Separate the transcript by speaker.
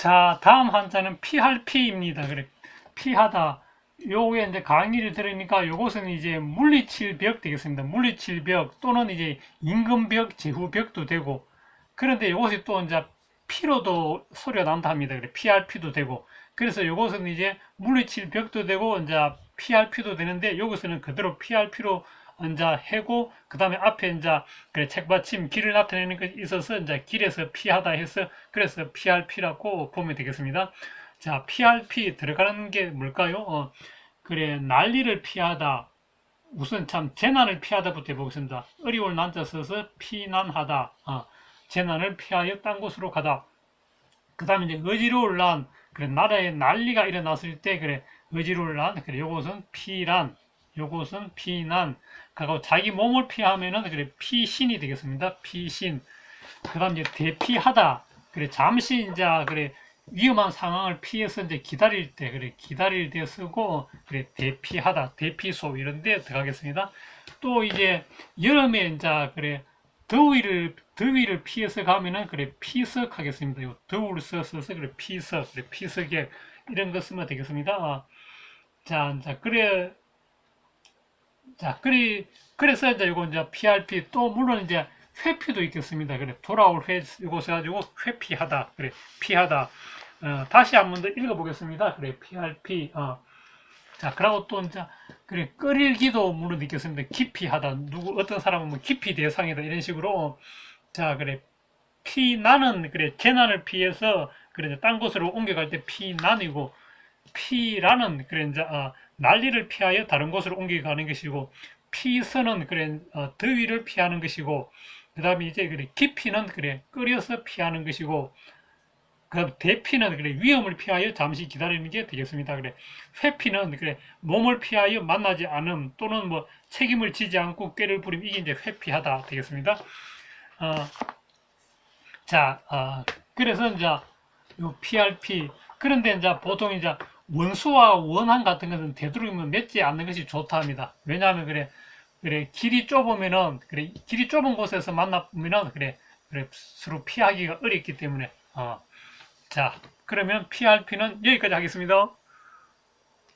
Speaker 1: 자, 다음 한자는 피할 피입니다. 그래. 피하다. 요게 이제 강의를 들으니까 요것은 이제 물리칠 벽 되겠습니다. 물리칠 벽 또는 이제 임금벽, 제후벽도 되고 그런데 요것이 또 이제 피로도 소리가 난다 합니다. 그래. 피할 피도 되고 그래서 요것은 이제 물리칠 벽도 되고 이제 피할 피도 되는데 여기서는 그대로 피할 피로 이제 해고 그 다음에 앞에 이제 그래 책받침 길을 나타내는 것이 있어서 이제 길에서 피하다 해서 그래서 피라고 보면 되겠습니다. 자, 피 들어가는 게 뭘까요? 어, 그래 난리를 피하다 우선 참 재난을 피하다부터 해보겠습니다. 어려울 난자 써서 피난하다 어, 재난을 피하여 딴 곳으로 가다 그 다음에 이제 어지러울 난 그래 나라에 난리가 일어났을 때 그래 어지러울 난 그래 요것은 피란 요것은 피난 그리고 자기 몸을 피하면은 그래 피신이 되겠습니다. 피신. 그다음 이제 대피하다. 그래 잠시 이제 그래 위험한 상황을 피해서 이제 기다릴 때 그래 기다릴 때 쓰고 그래 대피하다. 대피소 이런 데 들어가겠습니다. 또 이제 여름에 이제 그래 더위를 더위를 피해서 가면은 그래 피석 하겠습니다. 요 더울 써서 그래 피석 그래 피석에 이런 거 쓰면 되겠습니다. 아, 자, 자 그래 자, 그리, 그래서 이제 이거 이제 PRP 또 물론 이제 회피도 있겠습니다. 그래, 돌아올 회, 이것을 가지고 회피하다. 그래, 피하다. 어, 다시 한 번 더 읽어보겠습니다. 그래, PRP. 어. 자, 그리고 또 이제, 그래, 끓일기도 물론 있겠습니다. 깊이 하다. 누구, 어떤 사람은 뭐 깊이 대상이다. 이런 식으로. 자, 그래, 피나는, 그래, 재난을 피해서, 그래, 딴 곳으로 옮겨갈 때 피난이고, 피라는, 그래, 이제, 어, 난리를 피하여 다른 곳으로 옮겨가는 것이고 피서는 그래 어, 더위를 피하는 것이고 그 다음에 이제 그래 깊이는 그래 끓여서 피하는 것이고 그 대피는 그래 위험을 피하여 잠시 기다리는 게 되겠습니다. 그래 회피는 그래 몸을 피하여 만나지 않음 또는 뭐 책임을 지지 않고 꾀를 부림 이게 이제 회피하다 되겠습니다. 어, 자, 어, 그래서 이제 요 PRP 그런데 이제 보통 이제 원수와 원한 같은 것은 되도록이면 맺지 않는 것이 좋다 합니다. 왜냐하면 그래 그래 길이 좁으면은 그래 길이 좁은 곳에서 만나면은 그래 그래 서로 피하기가 어렵기 때문에 어. 자 그러면 PRP는 여기까지 하겠습니다.